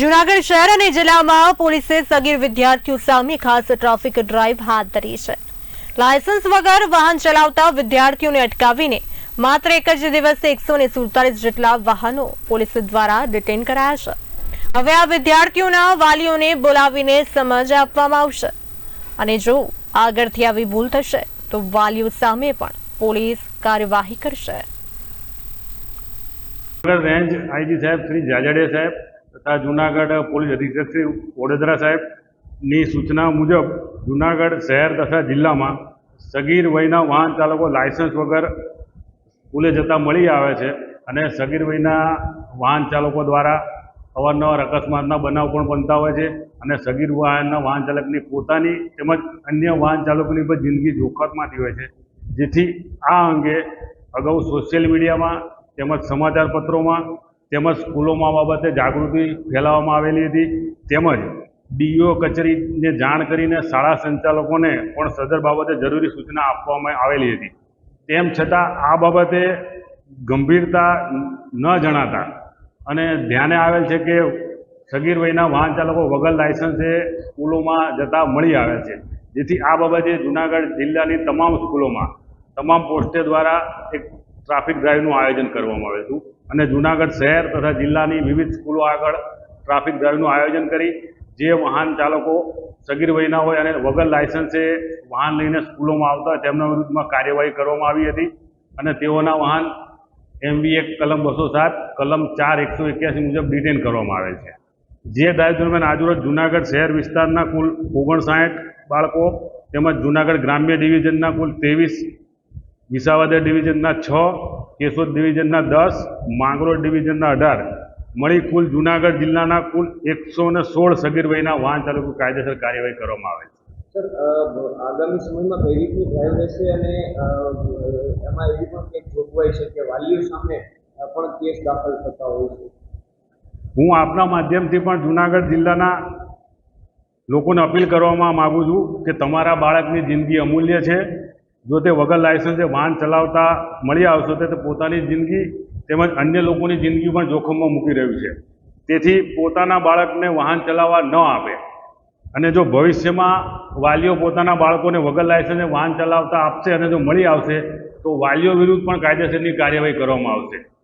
જુનાગઢ શહેર અને જિલ્લામાં પોલીસે સગીર વિદ્યાર્થીઓ સામે ખાસ ટ્રાફિક ડ્રાઈવ હાથ ધરી છે. લાયસન્સ વગર વાહન ચલાવતા વિદ્યાર્થીઓને અટકાવીને માત્ર એક જ દિવસે એકસો ને જેટલા વાહનો પોલીસ દ્વારા ડિટેન કરાયા છે. હવે આ વિદ્યાર્થીઓના વાલીઓને બોલાવીને સમજ આપવામાં આવશે. અને જો આગળથી આવી ભૂલ થશે, તો વાલીઓ સામે પણ પોલીસ કાર્યવાહી કરશે. રેન્જ આઈજી સાહેબ શ્રી જાજડિયા સાહેબ તથા જુનાગઢ પોલીસ અધિક્ષક શ્રી વડોદરા સાહેબની સૂચના મુજબ જુનાગઢ શહેર તથા જિલ્લામાં સગીર વયના વાહન ચાલકો લાયસન્સ વગર સ્કૂલે જતા મળી આવે છે અને સગીર વયના વાહન ચાલકો દ્વારા અવારનવાર અકસ્માતના બનાવ પણ બનતા હોય છે અને સગીર વાહનના વાહન ચાલકની પોતાની તેમજ અન્ય વાહન ચાલકોની પણ જિંદગી જોખમમાંથી હોય છે. જેથી આ અંગે અગાઉ સોશિયલ મીડિયામાં તેમજ સમાચાર પત્રોમાં તેમજ સ્કૂલોમાં બાબતે જાગૃતિ ફેલાવવામાં આવેલી હતી. તેમજ ડીઓ કચેરીને જાણ કરીને શાળા સંચાલકોને પણ સદર બાબતે જરૂરી સૂચના આપવામાં આવેલી હતી. તેમ છતાં આ બાબતે ગંભીરતા ન જણાતા અને ધ્યાને આવેલ છે કે સગીર વયના વાહન ચાલકો વગર લાયસન્સે સ્કૂલોમાં જતા મળી આવે છે. જેથી આ બાબતે જુનાગઢ જિલ્લાની તમામ સ્કૂલોમાં, તમામ પોસ્ટે દ્વારા એક ટ્રાફિક ડ્રાઈવનું આયોજન કરવામાં આવ્યું હતું. અને જુનાગઢ શહેર તથા જિલ્લાની વિવિધ સ્કૂલો આગળ ટ્રાફિક ડ્રાઈવનું આયોજન કરી, જે વાહન ચાલકો સગીર વયના હોય અને વગર લાયસન્સે વાહન લઈને સ્કૂલોમાં આવતા, તેમના વિરુદ્ધમાં કાર્યવાહી કરવામાં આવી હતી. અને તેઓના વાહન એમવી એક કલમ બસો સાત, કલમ ચાર એકસો એક્યાસી મુજબ ડિટેન કરવામાં આવે છે. જે ડ્રાઈવ દરમિયાન આજરોજ જુનાગઢ શહેર વિસ્તારના કુલ ઓગણસાઠ બાળકો તેમજ જુનાગઢ ગ્રામ્ય ડિવિઝનના કુલ ત્રેવીસ વિસાવદર ડિવિઝનના છ કેશોદ ડિવિઝનના દસ માંગરોળ ડિવિઝનના અઢાર. મળી કુલ જુનાગઢ જિલ્લાના કુલ એકસો ને સોળ સગીર વયના વાહન ચાલકો કાયદેસર કાર્યવાહી કરવામાં આવે છે. સર આગામી સમયમાં કઈ રીતની ડ્રાઈવ રહેશે અને એમાં એવી પણ કંઈક જોગવાઈ છે કે વાલીઓ સામે પણ કેસ દાખલ થતા હોય છે? હું આપના માધ્યમથી પણ જુનાગઢ જિલ્લાના લોકોને અપીલ કરવામાં માગું છું કે તમારા બાળકની જિંદગી અમૂલ્ય છે. જો તે વગર લાયસન્સે વાહન ચલાવતા મળી આવશો તો તે પોતાની જિંદગી તેમજ અન્ય લોકોની જિંદગી પણ જોખમમાં મૂકી રહ્યું છે. તેથી પોતાના બાળકને વાહન ચલાવવા ન આપે. અને જો ભવિષ્યમાં વાલીઓ પોતાના બાળકોને વગર લાયસન્સે વાહન ચલાવતા આપશે અને જો મળી આવશે તો વાલીઓ વિરુદ્ધ પણ કાયદેસરની કાર્યવાહી કરવામાં આવશે.